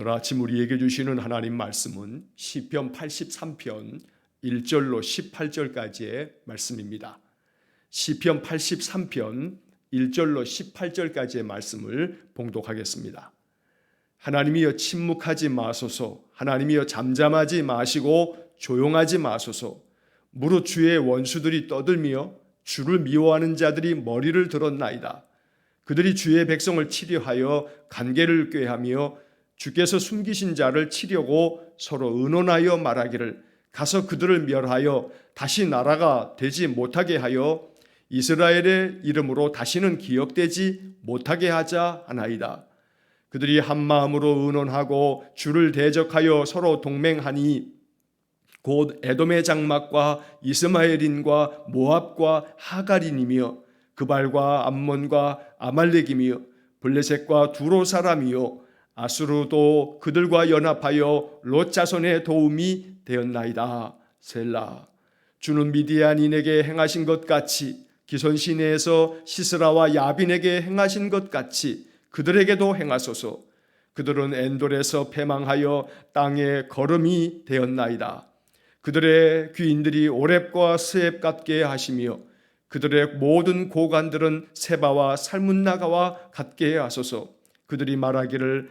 오늘 아침 우리에게 주시는 하나님 말씀은 시편 83편 1절로 18절까지의 말씀입니다. 시편 83편 1절로 18절까지의 말씀을 봉독하겠습니다. 하나님이여 침묵하지 마소서 하나님이여 잠잠하지 마시고 조용하지 마소서 무릇 주의 원수들이 떠들며 주를 미워하는 자들이 머리를 들었나이다. 그들이 주의 백성을 치려하여 관계를 꾀하며 주께서 숨기신 자를 치려고 서로 의논하여 말하기를 가서 그들을 멸하여 다시 나라가 되지 못하게 하여 이스라엘의 이름으로 다시는 기억되지 못하게 하자 하나이다. 그들이 한 마음으로 의논하고 주를 대적하여 서로 동맹하니 곧 에돔의 장막과 이스마엘인과 모압과 하갈인이며 그발과 암몬과 아말렉이며 블레셋과 두로 사람이요 아수르도 그들과 연합하여 롯 자손의 도움이 되었나이다. 셀라. 주는 미디안인에게 행하신 것 같이 기손 시내에서 시스라와 야빈에게 행하신 것 같이 그들에게도 행하소서. 그들은 엔돌에서 패망하여 땅에 걸음이 되었나이다. 그들의 귀인들이 오렙과 스앱 같게 하시며 그들의 모든 고관들은 세바와 살문나가와 같게 하소서. 그들이 말하기를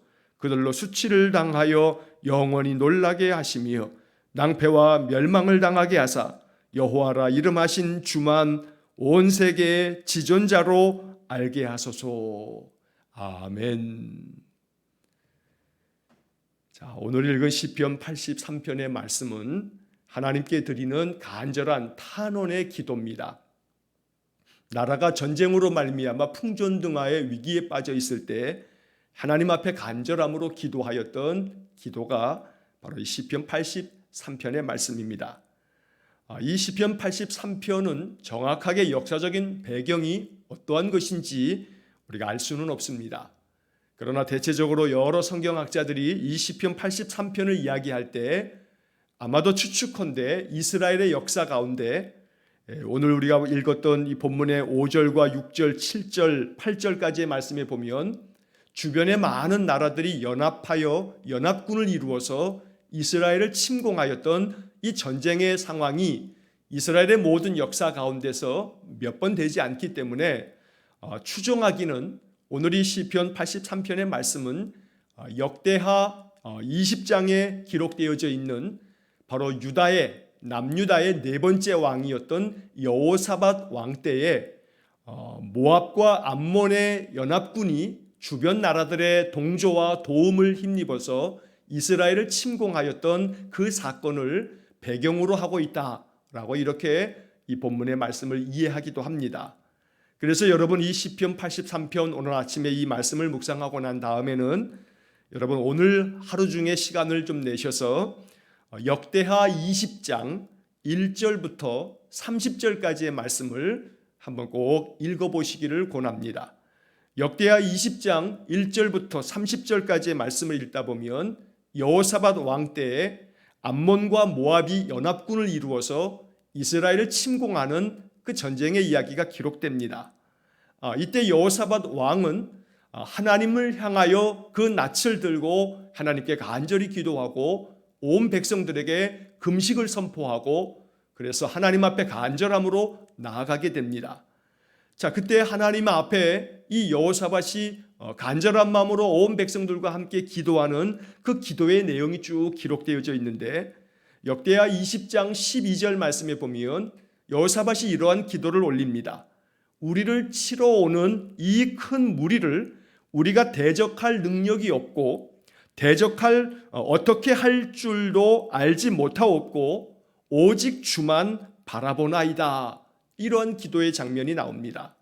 그들로 수치를 당하여 영원히 놀라게 하시며 낭패와 멸망을 당하게 하사 여호와라 이름하신 주만 온 세계의 지존자로 알게 하소서. 아멘. 자, 오늘 읽은 시편 83편의 말씀은 하나님께 드리는 간절한 탄원의 기도입니다. 나라가 전쟁으로 말미암아 풍전등화의 위기에 빠져 있을 때 하나님 앞에 간절함으로 기도하였던 기도가 바로 이 시편 83편의 말씀입니다. 아, 이 시편 83편은 정확하게 역사적인 배경이 어떠한 것인지 우리가 알 수는 없습니다. 그러나 대체적으로 여러 성경학자들이 이 시편 83편을 이야기할 때 아마도 추측컨대 이스라엘의 역사 가운데 오늘 우리가 읽었던 이 본문의 5절과 6절, 7절, 8절까지의 말씀에 보면 주변의 많은 나라들이 연합하여 연합군을 이루어서 이스라엘을 침공하였던 이 전쟁의 상황이 이스라엘의 모든 역사 가운데서 몇 번 되지 않기 때문에 어, 추정하기는 오늘 이 시편 83편의 말씀은 어, 역대하 20장에 어, 기록되어져 있는 바로 유다의 남유다의 네 번째 왕이었던 여호사밧 왕 때에 모압과 암몬의 연합군이 주변 나라들의 동조와 도움을 힘입어서 이스라엘을 침공하였던 그 사건을 배경으로 하고 있다라고 이렇게 이 본문의 말씀을 이해하기도 합니다. 그래서 여러분 이 시편 83편 오늘 아침에 이 말씀을 묵상하고 난 다음에는 여러분 오늘 하루 중에 시간을 좀 내셔서 역대하 20장 1절부터 30절까지의 말씀을 한번 꼭 읽어보시기를 권합니다. 역대하 20장 1절부터 30절까지의 말씀을 읽다 보면 여호사밧 왕 때에 암몬과 모압이 연합군을 이루어서 이스라엘을 침공하는 그 전쟁의 이야기가 기록됩니다. 아, 이때 여호사밧 왕은 하나님을 향하여 그 낯을 들고 하나님께 간절히 기도하고 온 백성들에게 금식을 선포하고 그래서 하나님 앞에 간절함으로 나아가게 됩니다. 자, 그때 하나님 앞에 이 여호사밧이 어, 간절한 마음으로 온 백성들과 함께 기도하는 그 기도의 내용이 쭉 기록되어져 있는데 역대하 20장 12절 말씀에 보면 여호사밧이 이러한 기도를 올립니다. 우리를 치러 오는 이 큰 무리를 우리가 대적할 능력이 없고 대적할 어, 어떻게 할 줄도 알지 못하옵고 오직 주만 바라보나이다. 이런 기도의 장면이 나옵니다.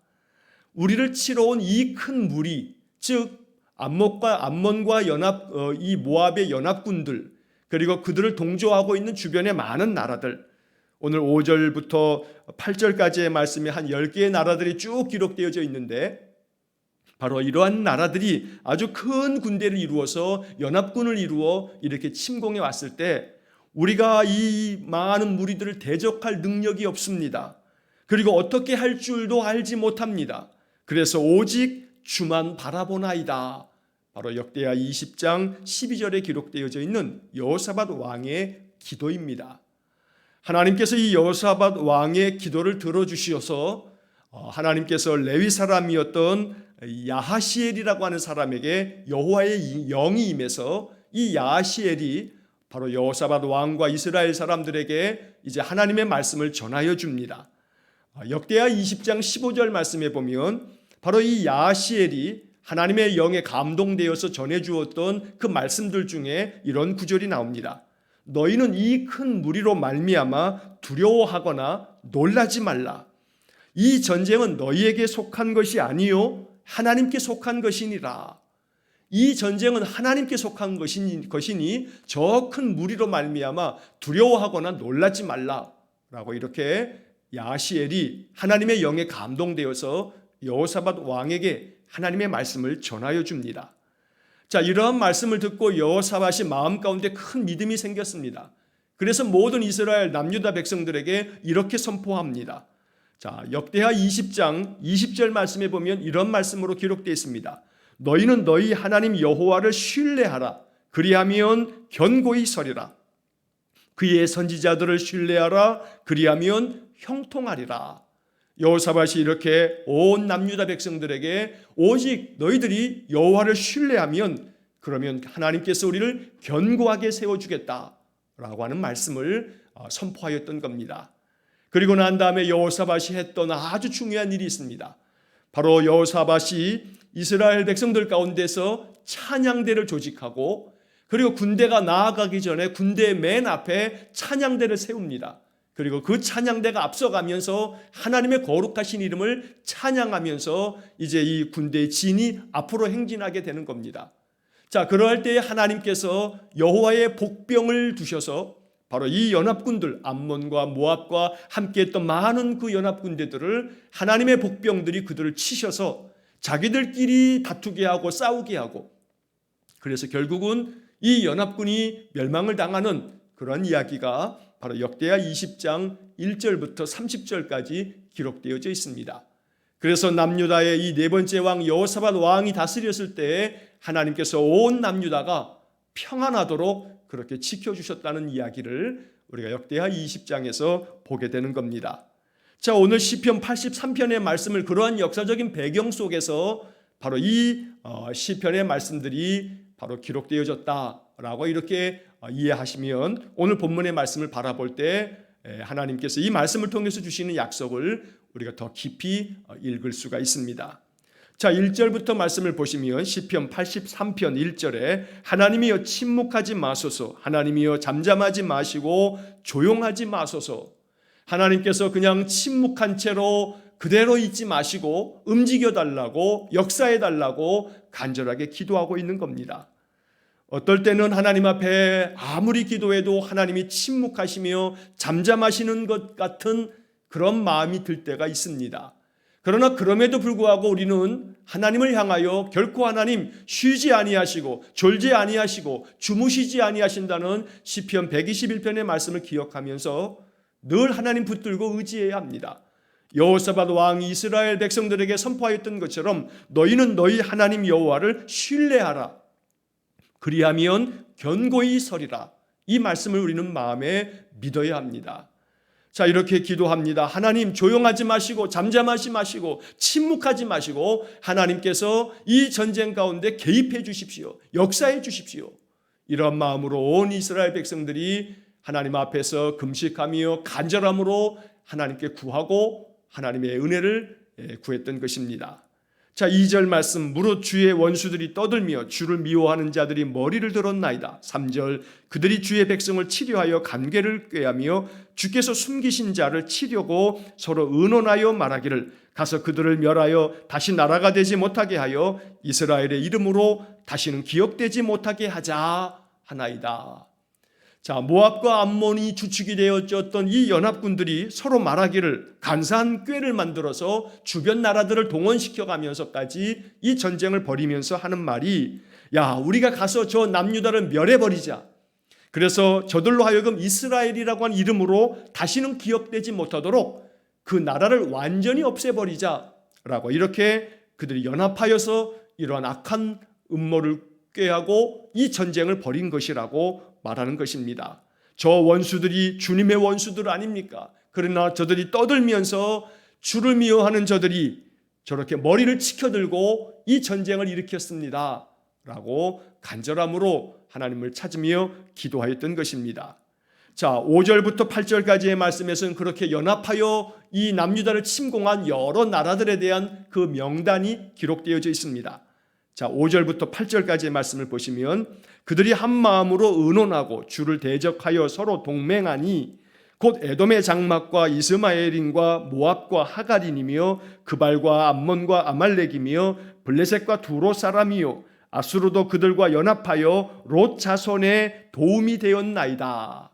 우리를 치러 온 이 큰 무리, 즉 암몬과 암몬과 연합 어, 이 모압의 연합군들 그리고 그들을 동조하고 있는 주변의 많은 나라들 오늘 5절부터 8절까지의 말씀이 한 10개의 나라들이 쭉 기록되어져 있는데 바로 이러한 나라들이 아주 큰 군대를 이루어서 연합군을 이루어 이렇게 침공해 왔을 때 우리가 이 많은 무리들을 대적할 능력이 없습니다. 그리고 어떻게 할 줄도 알지 못합니다. 그래서 오직 주만 바라보나이다. 바로 역대하 20장 12절에 기록되어져 있는 여호사밧 왕의 기도입니다. 하나님께서 이 여호사밧 왕의 기도를 들어주시어서 어, 하나님께서 레위 사람이었던 야하시엘이라고 하는 사람에게 여호와의 영이 임해서 이 야하시엘이 바로 여호사밧 왕과 이스라엘 사람들에게 이제 하나님의 말씀을 전하여 줍니다. 어, 역대하 20장 15절 말씀에 보면 바로 이 야하시엘이 하나님의 영에 감동되어서 전해 주었던 그 말씀들 중에 이런 구절이 나옵니다. 너희는 이 큰 무리로 말미암아 두려워하거나 놀라지 말라. 이 전쟁은 너희에게 속한 것이 아니요 하나님께 속한 것이니라. 이 전쟁은 하나님께 속한 것이니, 것이니 저 큰 무리로 말미암아 두려워하거나 놀라지 말라라고 이렇게 야시엘이 하나님의 영에 감동되어서 여호사밧 왕에게 하나님의 말씀을 전하여 줍니다. 자, 이러한 말씀을 듣고 여호사밧이 마음 가운데 큰 믿음이 생겼습니다. 그래서 모든 이스라엘 남유다 백성들에게 이렇게 선포합니다. 자, 역대하 20장 20절 말씀에 보면 이런 말씀으로 기록되어 있습니다. 너희는 너희 하나님 여호와를 신뢰하라. 그리하면 견고히 서리라. 그의 선지자들을 신뢰하라. 그리하면 형통하리라. 여호사밧이 이렇게 온 남유다 백성들에게 오직 너희들이 여호와를 신뢰하면 그러면 하나님께서 우리를 견고하게 세워 주겠다라고 하는 말씀을 어, 선포하였던 겁니다. 그리고 난 다음에 여호사밧이 했던 아주 중요한 일이 있습니다. 바로 여호사밧이 이스라엘 백성들 가운데서 찬양대를 조직하고 그리고 군대가 나아가기 전에 군대 맨 앞에 찬양대를 세웁니다. 그리고 그 찬양대가 앞서가면서 하나님의 거룩하신 이름을 찬양하면서 이제 이 군대의 진이 앞으로 행진하게 되는 겁니다. 자, 그러할 때에 하나님께서 여호와의 복병을 두셔서 바로 이 연합군들 암몬과 모압과 함께했던 많은 그 연합군대들을 하나님의 복병들이 그들을 치셔서 자기들끼리 다투게 하고 싸우게 하고 그래서 결국은 이 연합군이 멸망을 당하는 그런 이야기가 바로 역대하 20장 1절부터 30절까지 기록되어져 있습니다. 그래서 남유다의 이 네 번째 왕 여호사밧 왕이 다스렸을 때 하나님께서 온 남유다가 평안하도록 그렇게 지켜 주셨다는 이야기를 우리가 역대하 20장에서 보게 되는 겁니다. 자, 오늘 시편 83편의 말씀을 그러한 역사적인 배경 속에서 바로 이 어, 시편의 말씀들이 바로 기록되어졌다라고 이렇게 어, 이해하시면 오늘 본문의 말씀을 바라볼 때 하나님께서 이 말씀을 통해서 주시는 약속을 우리가 더 깊이 어, 읽을 수가 있습니다. 자, 1절부터 말씀을 보시면 시편 83편 1절에 하나님이여 침묵하지 마소서. 하나님이여 잠잠하지 마시고 조용하지 마소서. 하나님께서 그냥 침묵한 채로 그대로 있지 마시고 움직여 달라고 역사해 달라고 간절하게 기도하고 있는 겁니다. 어떨 때는 하나님 앞에 아무리 기도해도 하나님이 침묵하시며 잠잠하시는 것 같은 그런 마음이 들 때가 있습니다. 그러나 그럼에도 불구하고 우리는 하나님을 향하여 결코 하나님 쉬지 아니하시고 졸지 아니하시고 주무시지 아니하신다는 시편 121편의 말씀을 기억하면서 늘 하나님 붙들고 의지해야 합니다. 여호사밧 왕이 이스라엘 백성들에게 선포하였던 것처럼 너희는 너희 하나님 여호와를 신뢰하라. 그리하면 견고히 서리라. 이 말씀을 우리는 마음에 믿어야 합니다. 자, 이렇게 기도합니다. 하나님 조용하지 마시고 잠잠하지 마시고 침묵하지 마시고 하나님께서 이 전쟁 가운데 개입해 주십시오. 역사해 주십시오. 이런 마음으로 온 이스라엘 백성들이 하나님 앞에서 금식하며 간절함으로 하나님께 구하고 하나님의 은혜를 구했던 것입니다. 자, 2절 말씀 무릇 주의 원수들이 떠들며 주를 미워하는 자들이 머리를 들었나이다. 3절 그들이 주의 백성을 치료하여 관계를 꾀하며 주께서 숨기신 자를 치려고 서로 의논하여 말하기를 가서 그들을 멸하여 다시 나라가 되지 못하게 하여 이스라엘의 이름으로 다시는 기억되지 못하게 하자 하나이다. 자, 모압과 암몬이 주축이 되어졌던 이 연합군들이 서로 말하기를 간사한 꾀를 만들어서 주변 나라들을 동원시켜 가면서까지 이 전쟁을 벌이면서 하는 말이 야, 우리가 가서 저 남유다를 멸해 버리자. 그래서 저들로 하여금 이스라엘이라고 한 이름으로 다시는 기억되지 못하도록 그 나라를 완전히 없애 버리자라고 이렇게 그들이 연합하여서 이러한 악한 음모를 꾀하고 이 전쟁을 벌인 것이라고 말하는 것입니다. 저 원수들이 주님의 원수들 아닙니까? 그러나 저들이 떠들면서 주를 미워하는 저들이 저렇게 머리를 치켜들고 이 전쟁을 일으켰습니다. 라고 간절함으로 하나님을 찾으며 기도하였던 것입니다. 자, 5절부터 8절까지의 말씀에서는 그렇게 연합하여 이 남유다를 침공한 여러 나라들에 대한 그 명단이 기록되어져 있습니다. 자, 5절부터 8절까지의 말씀을 보시면 그들이 한 마음으로 의논하고 주를 대적하여 서로 동맹하니 곧 에돔의 장막과 이스마엘인과 모압과 하갈인이며 그발과 암몬과 아말렉이며 블레셋과 두로 사람이요 아수르도 그들과 연합하여 롯 자손의 도움이 되었나이다.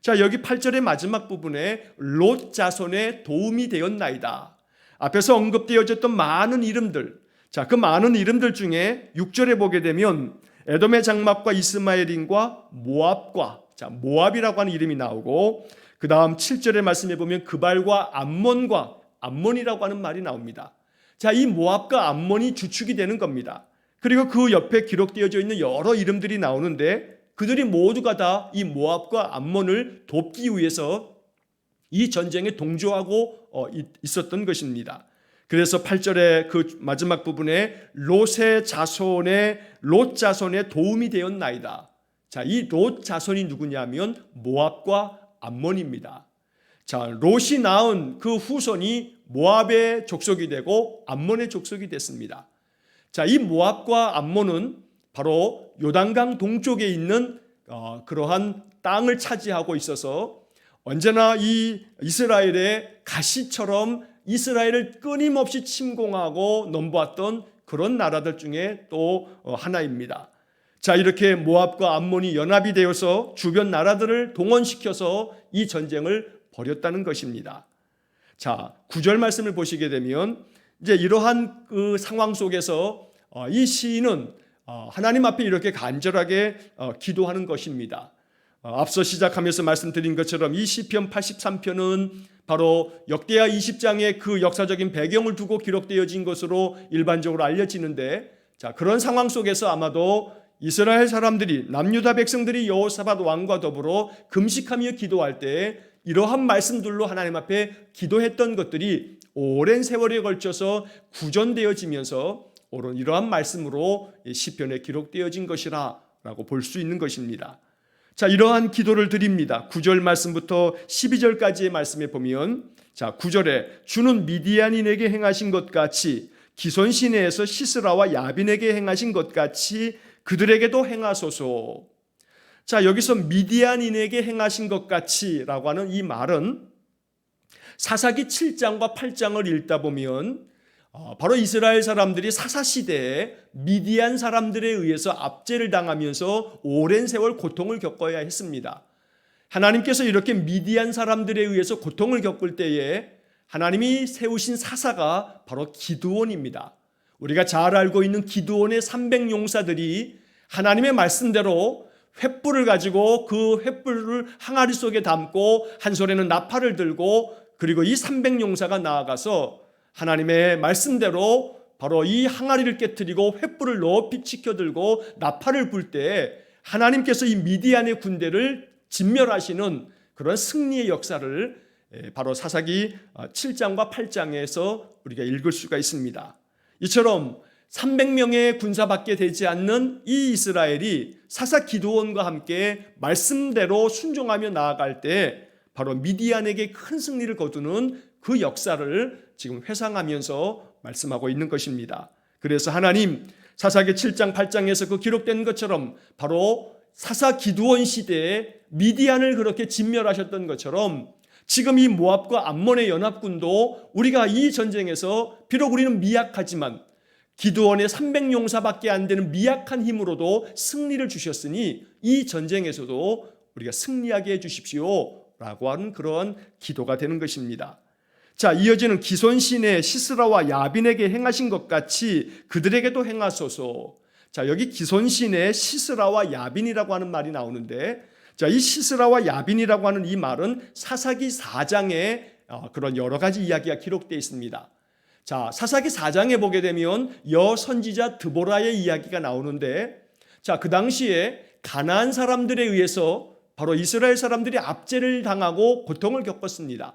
자, 여기 8절의 마지막 부분에 롯 자손의 도움이 되었나이다. 앞에서 언급되어졌던 많은 이름들. 자, 그 많은 이름들 중에 6절에 보게 되면 에돔의 장막과 이스마엘인과 모압과 자, 모압이라고 하는 이름이 나오고 그 다음 7절의 말씀에 보면 그발과 암몬과 암몬이라고 하는 말이 나옵니다. 자, 이 모압과 암몬이 주축이 되는 겁니다. 그리고 그 옆에 기록되어져 있는 여러 이름들이 나오는데 그들이 모두가 다 이 모압과 암몬을 돕기 위해서 이 전쟁에 동조하고 어, 있었던 것입니다. 그래서 8절의 그 마지막 부분에 롯의 자손의 롯 자손의 도움이 되었나이다. 자, 이 롯 자손이 누구냐면 모압과 암몬입니다. 자, 롯이 낳은 그 후손이 모압의 족속이 되고 암몬의 족속이 됐습니다. 자, 이 모압과 암몬은 바로 요단강 동쪽에 있는 어, 그러한 땅을 차지하고 있어서 언제나 이 이스라엘의 가시처럼 이스라엘을 끊임없이 침공하고 넘보았던 그런 나라들 중에 또 어, 하나입니다. 자, 이렇게 모압과 암몬이 연합이 되어서 주변 나라들을 동원시켜서 이 전쟁을 벌였다는 것입니다. 자, 구절 말씀을 보시게 되면 이제 이러한 그 상황 속에서 어, 이 시인은 어, 하나님 앞에 이렇게 간절하게 기도하는 것입니다. 앞서 시작하면서 말씀드린 것처럼 이 시편 83편은 바로 역대하 20장의 그 역사적인 배경을 두고 기록되어진 것으로 일반적으로 알려지는데 자, 그런 상황 속에서 아마도 이스라엘 사람들이 남유다 백성들이 여호사밧 왕과 더불어 금식하며 기도할 때 이러한 말씀들로 하나님 앞에 기도했던 것들이 오랜 세월에 걸쳐서 구전되어지면서 이러한 말씀으로 시편에 기록되어진 것이라라고 볼 수 있는 것입니다. 자, 이러한 기도를 드립니다. 9절 말씀부터 12절까지의 말씀에 보면 자, 9절에 주는 미디안인에게 행하신 것 같이 기손 시내에서 시스라와 야빈에게 행하신 것 같이 그들에게도 행하소서. 자, 여기서 미디안인에게 행하신 것 같이라고 하는 이 말은 사사기 7장과 8장을 읽다 보면 어, 바로 이스라엘 사람들이 사사 시대에 미디안 사람들에 의해서 압제를 당하면서 오랜 세월 고통을 겪어야 했습니다. 하나님께서 이렇게 미디안 사람들에 의해서 고통을 겪을 때에 하나님이 세우신 사사가 바로 기드온입니다. 우리가 잘 알고 있는 기드온의 300 용사들이 하나님의 말씀대로 횃불을 가지고 그 횃불을 항아리 속에 담고 한 손에는 나팔을 들고 그리고 이 300 용사가 나아가서 하나님의 말씀대로 바로 이 항아리를 깨뜨리고 횃불을 높이 치켜들고 나팔을 불때 하나님께서 이 미디안의 군대를 진멸하시는 그런 승리의 역사를 예, 바로 사사기 7장과 어, 8장에서 우리가 읽을 수가 있습니다. 이처럼 300명의 군사밖에 되지 않는 이 이스라엘이 사사 기도원과 함께 말씀대로 순종하며 나아갈 때 바로 미디안에게 큰 승리를 거두는 그 역사를 지금 회상하면서 말씀하고 있는 것입니다. 그래서 하나님 사사기 7장 8장에서 그 기록된 것처럼 바로 사사 기두원 시대에 미디안을 그렇게 진멸하셨던 것처럼 지금 이 모압과 암몬의 연합군도 우리가 이 전쟁에서 비록 우리는 미약하지만 기두원의 300용사밖에 안 되는 미약한 힘으로도 승리를 주셨으니 이 전쟁에서도 우리가 승리하게 해 주십시오 라고 하는 그런 기도가 되는 것입니다. 자, 이어지는 기손신의 시스라와 야빈에게 행하신 것 같이 그들에게도 행하소서. 자, 여기 기손신의 시스라와 야빈이라고 하는 말이 나오는데 자, 이 시스라와 야빈이라고 하는 이 말은 사사기 4장에 어, 그런 여러 가지 이야기가 기록되어 있습니다. 자, 사사기 4장에 보게 되면 여 선지자 드보라의 이야기가 나오는데 자, 그 당시에 가나안 사람들에 의해서 바로 이스라엘 사람들이 압제를 당하고 고통을 겪었습니다.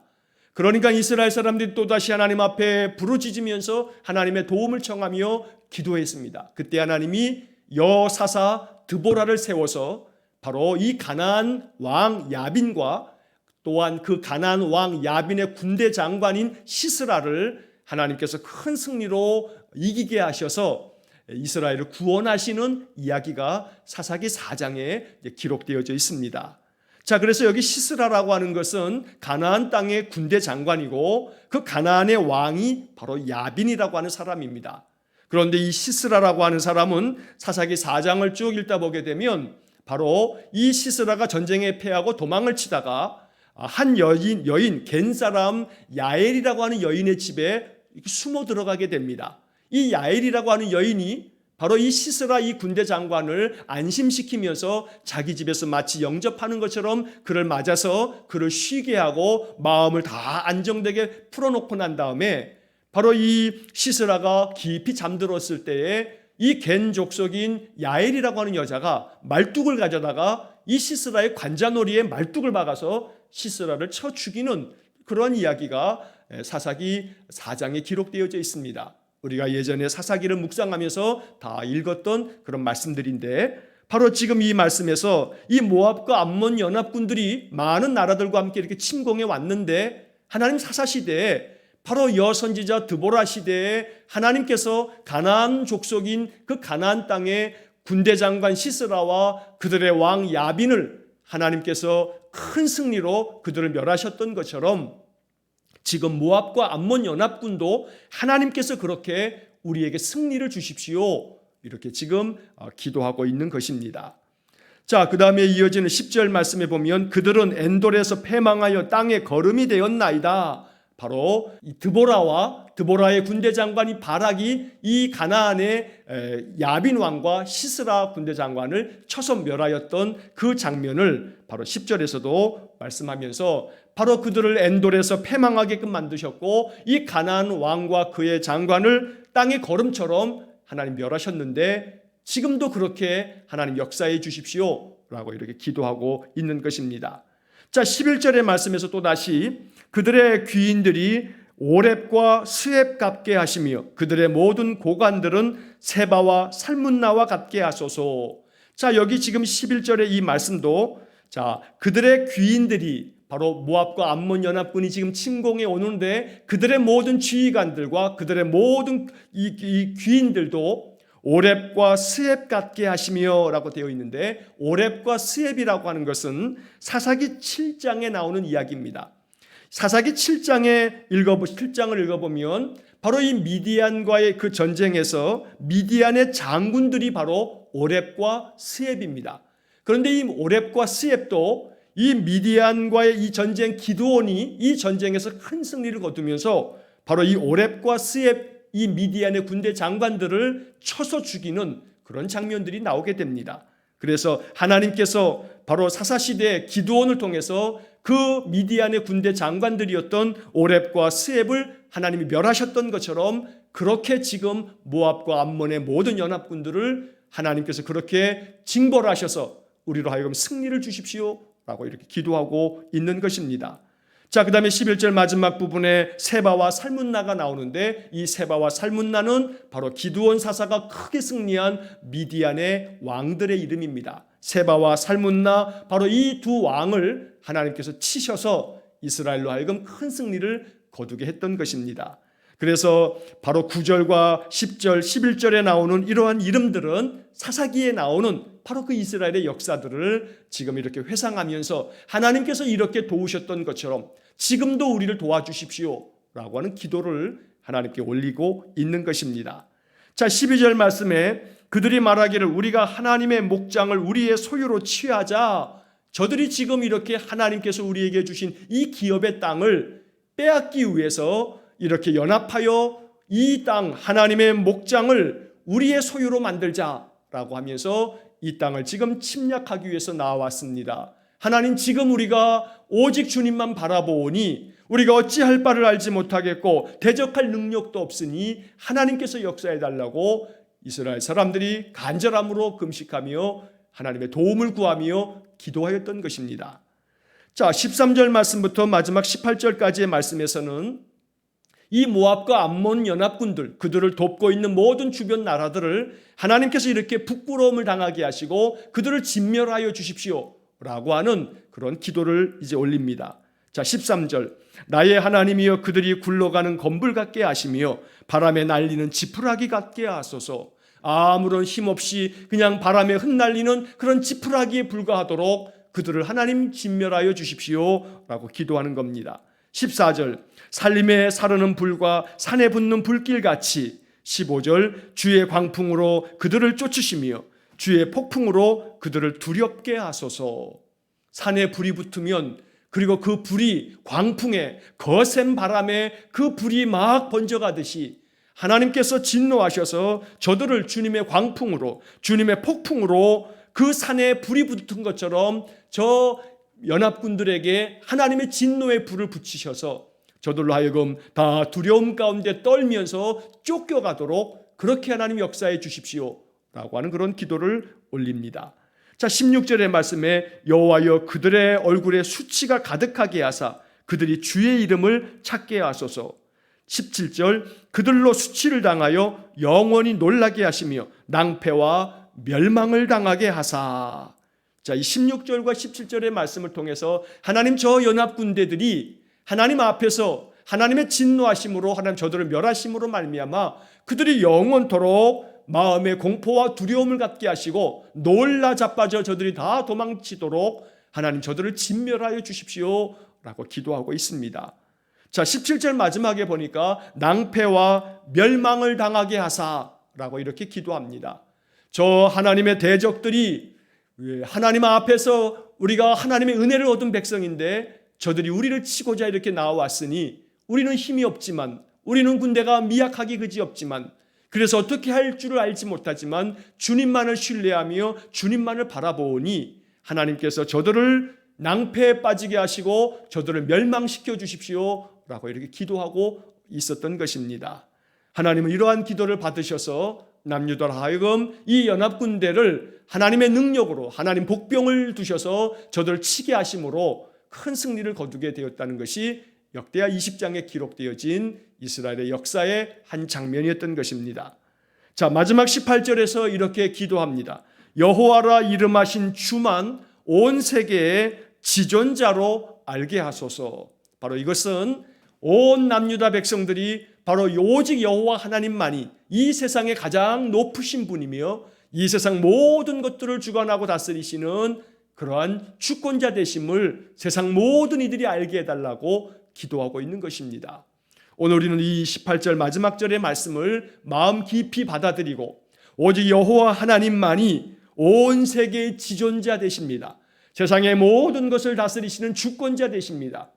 그러니까 이스라엘 사람들이 또다시 하나님 앞에 부르짖으면서 하나님의 도움을 청하며 기도했습니다. 그때 하나님이 여사사 드보라를 세워서 바로 이 가나안 왕 야빈과 또한 그 가나안 왕 야빈의 군대 장관인 시스라를 하나님께서 큰 승리로 이기게 하셔서 이스라엘을 구원하시는 이야기가 사사기 4장에 기록되어져 있습니다. 자, 그래서 여기 시스라라고 하는 것은 가나안 땅의 군대 장관이고 그 가나안의 왕이 바로 야빈이라고 하는 사람입니다. 그런데 이 시스라라고 하는 사람은 사사기 4장을 쭉 읽다 보게 되면 바로 이 시스라가 전쟁에 패하고 도망을 치다가 한 여인, 여인, 겐 사람 야엘이라고 하는 여인의 집에 숨어 들어가게 됩니다. 이 야엘이라고 하는 여인이 바로 이 시스라 이 군대 장관을 안심시키면서 자기 집에서 마치 영접하는 것처럼 그를 맞아서 그를 쉬게 하고 마음을 다 안정되게 풀어놓고 난 다음에 바로 이 시스라가 깊이 잠들었을 때에 이 겐 족속인 야엘이라고 하는 여자가 말뚝을 가져다가 이 시스라의 관자놀이에 말뚝을 박아서 시스라를 쳐 죽이는 그런 이야기가 사사기 4장에 기록되어져 있습니다. 우리가 예전에 사사기를 묵상하면서 다 읽었던 그런 말씀들인데 바로 지금 이 말씀에서 이 모압과 암몬 연합군들이 많은 나라들과 함께 이렇게 침공해 왔는데 하나님 사사 시대에 바로 여선지자 드보라 시대에 하나님께서 가나안 족속인 그 가나안 땅에 군대 장관 시스라와 그들의 왕 야빈을 하나님께서 큰 승리로 그들을 멸하셨던 것처럼 지금 모압과 암몬 연합군도 하나님께서 그렇게 우리에게 승리를 주십시오. 이렇게 지금 어, 기도하고 있는 것입니다. 자, 그 다음에 이어지는 10절 말씀에 보면 그들은 엔돌에서 패망하여 땅에 걸음이 되었나이다. 바로 이 드보라와 드보라의 군대 장관이 바락이 이 가나안의 야빈 왕과 시스라 군대 장관을 쳐서 멸하였던 그 장면을 바로 10절에서도 말씀하면서 바로 그들을 엔돌에서 패망하게끔 만드셨고 이 가나안 왕과 그의 장관을 땅의 걸음처럼 하나님 멸하셨는데 지금도 그렇게 하나님 역사해 주십시오라고 이렇게 기도하고 있는 것입니다. 자, 11절의 말씀에서 또 다시 그들의 귀인들이 오랩과 스앱 같게 하시며 그들의 모든 고관들은 세바와 살문나와 같게 하소서. 자, 여기 지금 11절의 이 말씀도 자, 그들의 귀인들이 바로 모압과 암몬 연합군이 지금 침공해 오는데 그들의 모든 지휘관들과 그들의 모든 이, 이 귀인들도 오랩과 스앱 같게 하시며라고 되어 있는데 오랩과 스앱이라고 하는 것은 사사기 7장에 나오는 이야기입니다. 사사기 7장에 읽어 7장을 읽어보면 바로 이 미디안과의 그 전쟁에서 미디안의 장군들이 바로 오랩과 스앱입니다. 그런데 이 오랩과 스앱도 이 미디안과의 이 전쟁 기드온이 이 전쟁에서 큰 승리를 거두면서 바로 이 오랩과 스앱 이 미디안의 군대 장관들을 쳐서 죽이는 그런 장면들이 나오게 됩니다. 그래서 하나님께서 바로 사사시대 기드온을 통해서 그 미디안의 군대 장관들이었던 오랩과 스앱을 하나님이 멸하셨던 것처럼 그렇게 지금 모압과 암몬의 모든 연합군들을 하나님께서 그렇게 징벌하셔서 우리로 하여금 승리를 주십시오 라고 이렇게 기도하고 있는 것입니다. 자, 그 다음에 11절 마지막 부분에 세바와 살문나가 나오는데 이 세바와 살문나는 바로 기두원 사사가 크게 승리한 미디안의 왕들의 이름입니다. 세바와 살문나 바로 이 두 왕을 하나님께서 치셔서 이스라엘로 하여금 큰 승리를 거두게 했던 것입니다. 그래서 바로 9절과 10절, 11절에 나오는 이러한 이름들은 사사기에 나오는 바로 그 이스라엘의 역사들을 지금 이렇게 회상하면서 하나님께서 이렇게 도우셨던 것처럼 지금도 우리를 도와주십시오. 라고 하는 기도를 하나님께 올리고 있는 것입니다. 자, 12절 말씀에 그들이 말하기를 우리가 하나님의 목장을 우리의 소유로 취하자. 저들이 지금 이렇게 하나님께서 우리에게 주신 이 기업의 땅을 빼앗기 위해서 이렇게 연합하여 이 땅 하나님의 목장을 우리의 소유로 만들자라고 하면서 이 땅을 지금 침략하기 위해서 나왔습니다. 하나님 지금 우리가 오직 주님만 바라보니 우리가 어찌할 바를 알지 못하겠고 대적할 능력도 없으니 하나님께서 역사해 달라고 이스라엘 사람들이 간절함으로 금식하며 하나님의 도움을 구하며 기도하였던 것입니다. 자, 13절 말씀부터 마지막 18절까지의 말씀에서는 이 모압과 암몬 연합군들 그들을 돕고 있는 모든 주변 나라들을 하나님께서 이렇게 부끄러움을 당하게 하시고 그들을 진멸하여 주십시오라고 하는 그런 기도를 이제 올립니다. 자, 13절. 나의 하나님이여 그들이 굴러가는 건불 같게 하시며 바람에 날리는 지푸라기 같게 하소서. 아무런 힘없이 그냥 바람에 흩날리는 그런 지푸라기에 불과하도록 그들을 하나님 진멸하여 주십시오라고 기도하는 겁니다. 14절. 살림에 사르는 불과 산에 붙는 불길 같이 15절. 주의 광풍으로 그들을 쫓으시며 주의 폭풍으로 그들을 두렵게 하소서. 산에 불이 붙으면 그리고 그 불이 광풍에 거센 바람에 그 불이 막 번져가듯이 하나님께서 진노하셔서 저들을 주님의 광풍으로 주님의 폭풍으로 그 산에 불이 붙은 것처럼 저 연합군들에게 하나님의 진노의 불을 붙이셔서 저들로 하여금 다 두려움 가운데 떨면서 쫓겨가도록 그렇게 하나님 역사해 주십시오 라고 하는 그런 기도를 올립니다. 자, 16절의 말씀에 여호와여 그들의 얼굴에 수치가 가득하게 하사 그들이 주의 이름을 찾게 하소서. 17절 그들로 수치를 당하여 영원히 놀라게 하시며 낭패와 멸망을 당하게 하사. 자, 이 16절과 17절의 말씀을 통해서 하나님 저 연합 군대들이 하나님 앞에서 하나님의 진노하심으로 하나님 저들을 멸하심으로 말미암아 그들이 영원토록 마음의 공포와 두려움을 갖게 하시고 놀라 자빠져 저들이 다 도망치도록 하나님 저들을 진멸하여 주십시오라고 기도하고 있습니다. 자, 17절 마지막에 보니까 낭패와 멸망을 당하게 하사라고 이렇게 기도합니다. 저 하나님의 대적들이 하나님 앞에서 우리가 하나님의 은혜를 얻은 백성인데 저들이 우리를 치고자 이렇게 나왔으니 우리는 힘이 없지만 우리는 군대가 미약하기 그지 없지만 그래서 어떻게 할 줄을 알지 못하지만 주님만을 신뢰하며 주님만을 바라보니 하나님께서 저들을 낭패에 빠지게 하시고 저들을 멸망시켜 주십시오 라고 이렇게 기도하고 있었던 것입니다. 하나님은 이러한 기도를 받으셔서 남유다 하여금 이 연합 군대를 하나님의 능력으로 하나님 복병을 두셔서 저들을 치게 하심으로 큰 승리를 거두게 되었다는 것이 역대하 20장에 기록되어진 이스라엘의 역사의 한 장면이었던 것입니다. 자, 마지막 18절에서 이렇게 기도합니다. 여호와라 이름하신 주만 온 세계의 지존자로 알게 하소서. 바로 이것은 온 남유다 백성들이 바로 오직 여호와 하나님만이 이 세상의 가장 높으신 분이며 이 세상 모든 것들을 주관하고 다스리시는 그러한 주권자 되심을 세상 모든 이들이 알게 해달라고 기도하고 있는 것입니다. 오늘 우리는 이 18절 마지막 절의 말씀을 마음 깊이 받아들이고 오직 여호와 하나님만이 온 세계의 지존자 되십니다. 세상의 모든 것을 다스리시는 주권자 되십니다.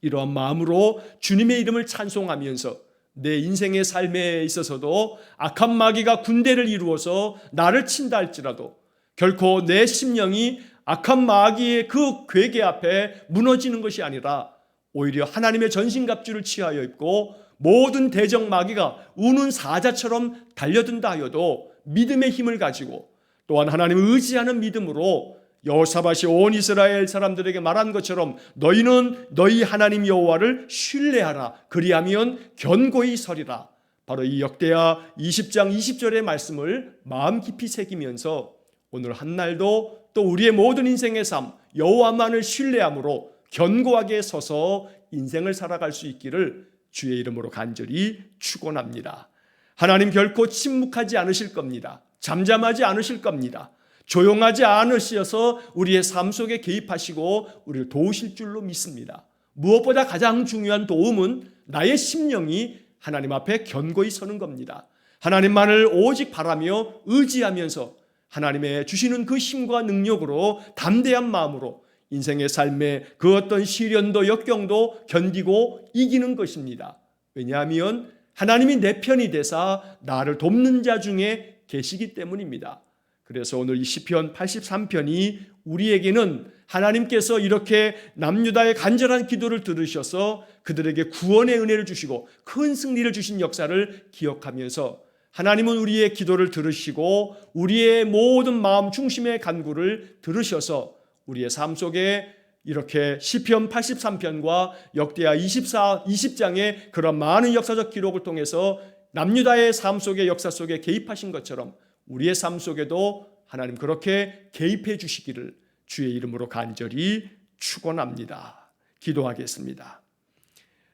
이러한 마음으로 주님의 이름을 찬송하면서 내 인생의 삶에 있어서도 악한 마귀가 군대를 이루어서 나를 친다 할지라도 결코 내 심령이 악한 마귀의 그 괴계 앞에 무너지는 것이 아니라 오히려 하나님의 전신갑주를 취하여 입고 모든 대적 마귀가 우는 사자처럼 달려든다 하여도 믿음의 힘을 가지고 또한 하나님을 의지하는 믿음으로 여호사밧이 온 이스라엘 사람들에게 말한 것처럼 너희는 너희 하나님 여호와를 신뢰하라 그리하면 견고히 서리라 바로 이 역대하 20장 20절의 말씀을 마음 깊이 새기면서 오늘 한 날도 또 우리의 모든 인생의 삶 여호와만을 신뢰함으로 견고하게 서서 인생을 살아갈 수 있기를 주의 이름으로 간절히 축원합니다. 하나님 결코 침묵하지 않으실 겁니다. 잠잠하지 않으실 겁니다. 조용하지 않으셔서 우리의 삶 속에 개입하시고 우리를 도우실 줄로 믿습니다. 무엇보다 가장 중요한 도움은 나의 심령이 하나님 앞에 견고히 서는 겁니다. 하나님만을 오직 바라며 의지하면서 하나님의 주시는 그 힘과 능력으로 담대한 마음으로 인생의 삶에 그 어떤 시련도 역경도 견디고 이기는 것입니다. 왜냐하면 하나님이 내 편이 되사 나를 돕는 자 중에 계시기 때문입니다. 그래서 오늘 이 시편 83편이 우리에게는 하나님께서 이렇게 남유다의 간절한 기도를 들으셔서 그들에게 구원의 은혜를 주시고 큰 승리를 주신 역사를 기억하면서 하나님은 우리의 기도를 들으시고 우리의 모든 마음 중심의 간구를 들으셔서 우리의 삶 속에 이렇게 시편 83편과 역대하 24 20장의 그런 많은 역사적 기록을 통해서 남유다의 삶 속의 역사 속에 개입하신 것처럼 우리의 삶 속에도 하나님 그렇게 개입해 주시기를 주의 이름으로 간절히 축원합니다. 기도하겠습니다.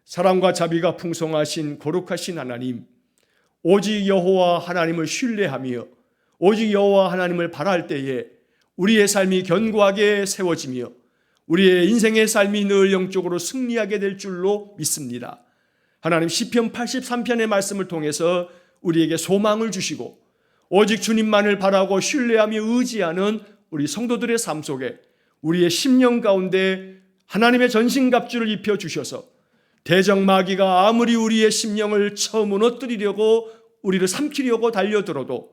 사랑과 자비가 풍성하신 거룩하신 하나님 오직 여호와 하나님을 신뢰하며 오직 여호와 하나님을 바랄 때에 우리의 삶이 견고하게 세워지며 우리의 인생의 삶이 늘 영적으로 승리하게 될 줄로 믿습니다. 하나님 시편 83편의 말씀을 통해서 우리에게 소망을 주시고 오직 주님만을 바라고 신뢰하며 의지하는 우리 성도들의 삶 속에 우리의 심령 가운데 하나님의 전신갑주를 입혀 주셔서 대적 마귀가 아무리 우리의 심령을 처 무너뜨리려고 우리를 삼키려고 달려들어도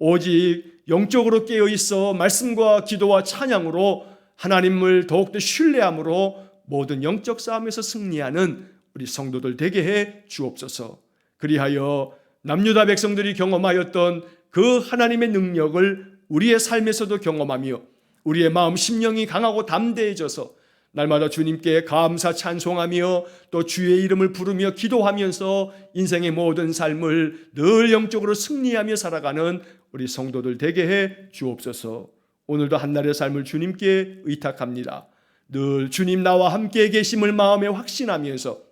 오직 영적으로 깨어 있어 말씀과 기도와 찬양으로 하나님을 더욱더 신뢰함으로 모든 영적 싸움에서 승리하는 우리 성도들 되게 해 주옵소서. 그리하여 남유다 백성들이 경험하였던 그 하나님의 능력을 우리의 삶에서도 경험하며 우리의 마음 심령이 강하고 담대해져서 날마다 주님께 감사 찬송하며 또 주의 이름을 부르며 기도하면서 인생의 모든 삶을 늘 영적으로 승리하며 살아가는 우리 성도들 되게 해 주옵소서. 오늘도 한날의 삶을 주님께 의탁합니다. 늘 주님 나와 함께 계심을 마음에 확신하면서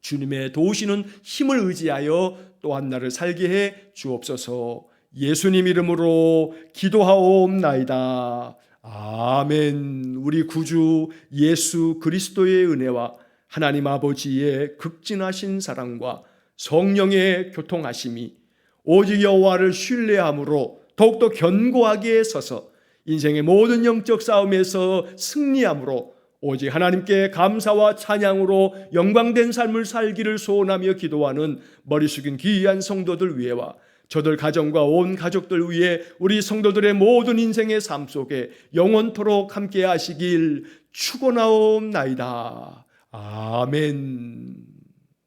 주님의 도우시는 힘을 의지하여 또 한날을 살게 해 주옵소서. 예수님 이름으로 기도하옵나이다. 아멘. 우리 구주 예수 그리스도의 은혜와 하나님 아버지의 극진하신 사랑과 성령의 교통하심이 오직 여호와를 신뢰함으로 더욱더 견고하게 서서 인생의 모든 영적 싸움에서 승리함으로 오직 하나님께 감사와 찬양으로 영광된 삶을 살기를 소원하며 기도하는 머리 숙인 귀한 성도들 위해와 저들 가정과 온 가족들 위해 우리 성도들의 모든 인생의 삶 속에 영원토록 함께 하시길 축원하옵나이다. 아멘.